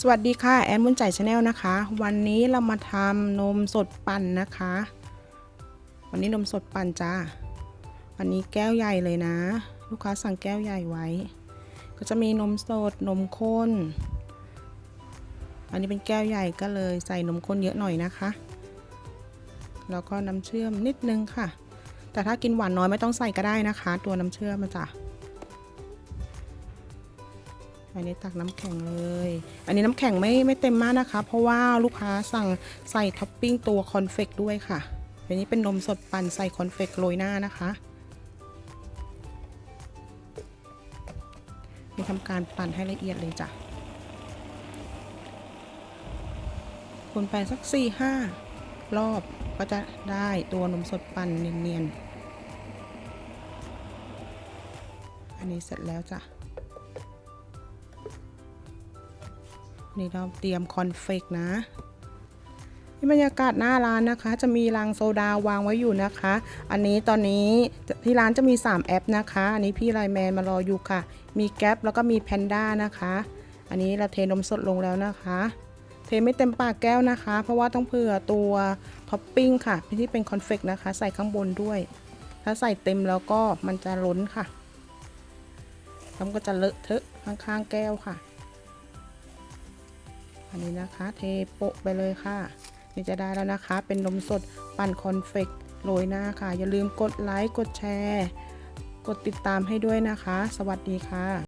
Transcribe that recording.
สวัสดีค่ะ แอนมุนใจชาแนลนะคะ วันนี้เรามาทำนมสดปั่นนะคะ วันนี้นมสดปั่นจ้าวันนี้แก้วใหญ่เลยนะ ลูกค้าสั่งแก้วใหญ่ไว้ ก็จะมีนมสดนมข้น อันนี้เป็นแก้วใหญ่ก็เลยใส่นมข้นเยอะหน่อยนะคะ แล้วก็น้ำเชื่อมนิดนึงค่ะ แต่ถ้ากินหวานน้อยไม่ต้องใส่ก็ได้นะคะ ตัวน้ำเชื่อมมาจ้ะ อันนี้ตักน้ำแข็งเลย อันนี้น้ำแข็งไม่ไม่เต็มมากนะคะ เพราะว่าลูกค้าสั่งใส่ท็อปปิ้งตัวคอนเฟกด้วยค่ะ อันนี้เป็นนมสดปั่นใส่คอนเฟกโรยหน้านะคะมีทำการปั่นให้ละเอียดเลยจ้ะคนไปสักสี่ห้ารอบก็จะได้ตัวนมสดปั่นเนียนๆ อันนี้เสร็จแล้วจ้ะ นี่เราเตรียมคอนเฟกนะนี่บรรยากาศหน้าร้านนะคะ จะมีลังโซดาวางไว้อยู่นะคะ อันนี้ตอนนี้ที่ร้านจะมี 3 แอปนะคะ อันนี้พี่ไลแมนมารออยู่ค่ะ มีแก๊ปแล้วก็มีแพนด้านะคะ อันนี้เราเทนมสดลงแล้วนะคะ เทไม่เต็มปากแก้วนะคะ เพราะว่าต้องเผื่อตัวท็อปปิ้งค่ะที่เป็นคอนเฟกนะคะ ใส่ข้างบนด้วย ถ้าใส่เต็มแล้วก็มันจะล้นค่ะแล้วมันก็จะเลอะเทอะข้างๆแก้วค่ะ อันนี้นะคะ เทโปะไปเลยค่ะ นี่จะได้แล้วนะคะ เป็นนมสดปั่นคอนเฟกโรยหน้าค่ะ อย่าลืมกดไลค์ กดแชร์ กดติดตามให้ด้วยนะคะ สวัสดีค่ะ